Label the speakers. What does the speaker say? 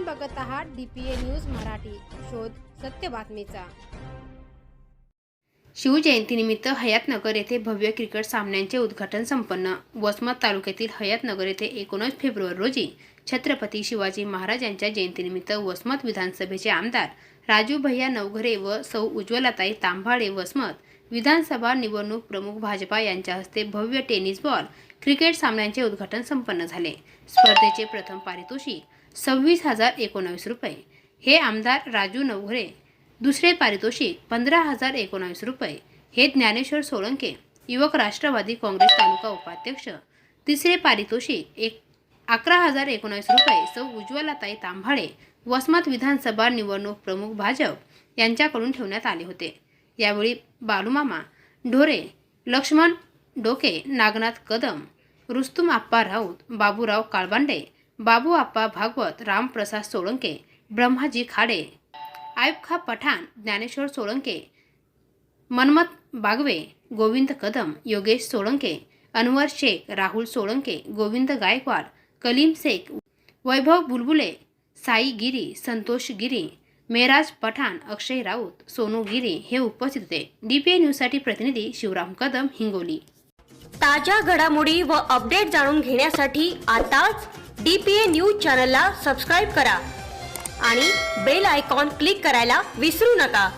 Speaker 1: आपण बघत आहात डीपीए न्यूज मराठी. शोध सत्य बातमीचा. शिवजयंतीनिमित्त हयातनगर येथे भव्य क्रिकेट सामन्यांचे उद्घाटन संपन्न. वसमत तालुक्यातील हयातनगर येथे एकोणीस फेब्रुवारी रोजी छत्रपती शिवाजी महाराज यांच्या जयंतीनिमित्त वसमत विधानसभेचे आमदार राजू भैया नवघरे व सौ उज्ज्वलाताई तांभाळे वसमत विधानसभा निवडणूक प्रमुख भाजपा यांच्या हस्ते भव्य टेनिस बॉल क्रिकेट सामन्यांचे उद्घाटन संपन्न झाले. स्पर्धेचे प्रथम पारितोषिक सव्वीस हजार एकोणावीस रुपये. हे आमदार राजू नवघरे. दुसरे पारितोषिक पंधरा हजार एकोणावीस रुपये. हे ज्ञानेश्वर सोळंके युवक राष्ट्रवादी काँग्रेस तालुका उपाध्यक्ष. तिसरे पारितोषिक एक अकरा हजार एकोणावीस रुपये. सौ उज्ज्वलाताई तांभाळे वसमत विधानसभा निवडणूक प्रमुख भाजप यांच्याकडून ठेवण्यात आले होते. यावेळी बालूमामा ढोरे लक्ष्मण डोके नागनाथ कदम रुस्तुम आप्पा राऊत बाबूराव काळबांडे बाबू आप्पा भागवत रामप्रसाद सोळंके ब्रह्माजी खाडे आयुबखा पठाण ज्ञानेश्वर सोळंके मनमत बागवे गोविंद कदम योगेश सोळंके अनवर शेख राहुल सोळंके गोविंद गायकवाड कलीम शेख वैभव बुलबुले साई गिरी संतोष गिरी मेराज पठाण अक्षय राऊत सोनू गिरी हे उपस्थित होते. डीपीए न्यूजसाठी प्रतिनिधी शिवराम कदम हिंगोली.
Speaker 2: ताज्या घडामोडी व अपडेट जाणून घेण्यासाठी आताच डी पी ए न्यूज चॅनलला सबस्क्राईब करा आणि बेल आयकॉन क्लिक करायला विसरू नका.